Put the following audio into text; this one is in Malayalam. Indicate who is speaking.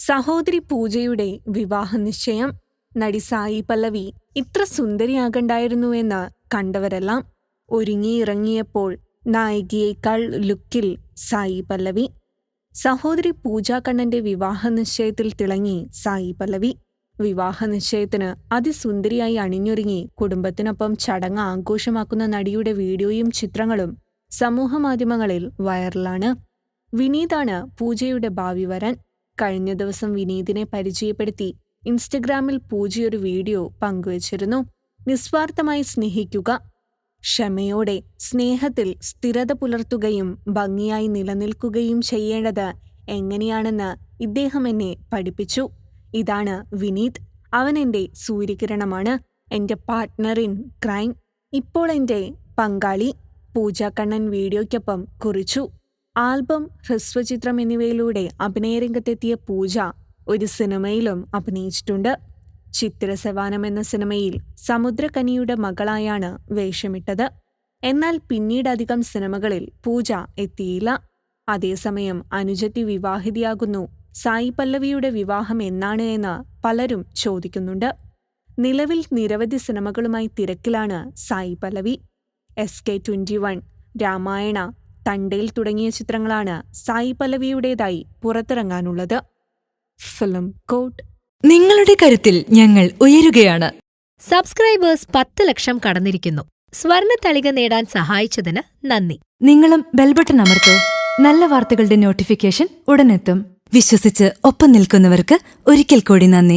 Speaker 1: സഹോദരി പൂജയുടെ വിവാഹ നിശ്ചയം നടി സായി പല്ലവി ഇത്ര സുന്ദരിയാകണ്ടായിരുന്നു എന്ന് കണ്ടവരെല്ലാം ഒരുങ്ങിയിറങ്ങിയപ്പോൾ നായികയേക്കാൾ ലുക്കിൽ സായി പല്ലവി സഹോദരി പൂജ കണ്ണന്റെ വിവാഹ നിശ്ചയത്തിൽ തിളങ്ങി സായി പല്ലവി വിവാഹ നിശ്ചയത്തിന് അതിസുന്ദരിയായി അണിഞ്ഞൊരുങ്ങി കുടുംബത്തിനൊപ്പം ചടങ്ങ് ആഘോഷമാക്കുന്ന നടിയുടെ വീഡിയോയും ചിത്രങ്ങളും സമൂഹമാധ്യമങ്ങളിൽ വൈറലാണ്. വിനീതാണ് പൂജയുടെ ഭാവി വരൻ കഴിഞ്ഞ ദിവസം വിനീതിനെ പരിചയപ്പെടുത്തി ഇൻസ്റ്റഗ്രാമിൽ പൂജയൊരു വീഡിയോ പങ്കുവച്ചിരുന്നു. നിസ്വാർത്ഥമായി സ്നേഹിക്കുക ക്ഷമയോടെ സ്നേഹത്തിൽ സ്ഥിരത പുലർത്തുകയും ഭംഗിയായി നിലനിൽക്കുകയും ചെയ്യേണ്ടത് എങ്ങനെയാണെന്ന് ഇദ്ദേഹം എന്നെ പഠിപ്പിച്ചു. ഇതാണ് വിനീത്. അവൻ എന്റെ സൂര്യകിരണമാണ്. എന്റെ പാർട്ട്ണർ ഇൻ ക്രൈം ഇപ്പോൾ എന്റെ പങ്കാളി. പൂജാ കണ്ണൻ വീഡിയോയ്ക്കൊപ്പം കുറിച്ചു. ആൽബം ഹ്രസ്വചിത്രം എന്നിവയിലൂടെ അഭിനയരംഗത്തെത്തിയ പൂജ ഒരു സിനിമയിലും അഭിനയിച്ചിട്ടുണ്ട്. ചിത്രസവാനം എന്ന സിനിമയിൽ സമുദ്രകനിയുടെ മകളായാണ് വേഷമിട്ടത്. എന്നാൽ പിന്നീട് അധികം സിനിമകളിൽ പൂജ എത്തിയില്ല. അതേസമയം അനുജത്തി വിവാഹിതയാകുന്നു. സായി പല്ലവിയുടെ വിവാഹം എന്നാണ് എന്ന് പലരും ചോദിക്കുന്നുണ്ട്. നിലവിൽ നിരവധി സിനിമകളുമായി തിരക്കിലാണ് Sai Pallavi. S K twenty one Ramayana Thandel തുടങ്ങിയ ചിത്രങ്ങളാണ് സായി പല്ലവിയുടേതായി പുറത്തിറങ്ങാനുള്ളത്. ഫിലിം കോട്ട്.
Speaker 2: നിങ്ങളുടെ കരുത്തിൽ ഞങ്ങൾ ഉയരുകയാണ്.
Speaker 3: സബ്സ്ക്രൈബേഴ്സ് പത്ത് ലക്ഷം കടന്നിരിക്കുന്നു. സ്വർണ തളിക നേടാൻ സഹായിച്ചതിന് നന്ദി.
Speaker 2: നിങ്ങളും ബെൽബട്ടൺ അമർത്തോ. നല്ല വാർത്തകളുടെ നോട്ടിഫിക്കേഷൻ ഉടനെത്തും. വിശ്വസിച്ച് ഒപ്പം നിൽക്കുന്നവർക്ക് ഒരിക്കൽ കൂടി നന്ദി.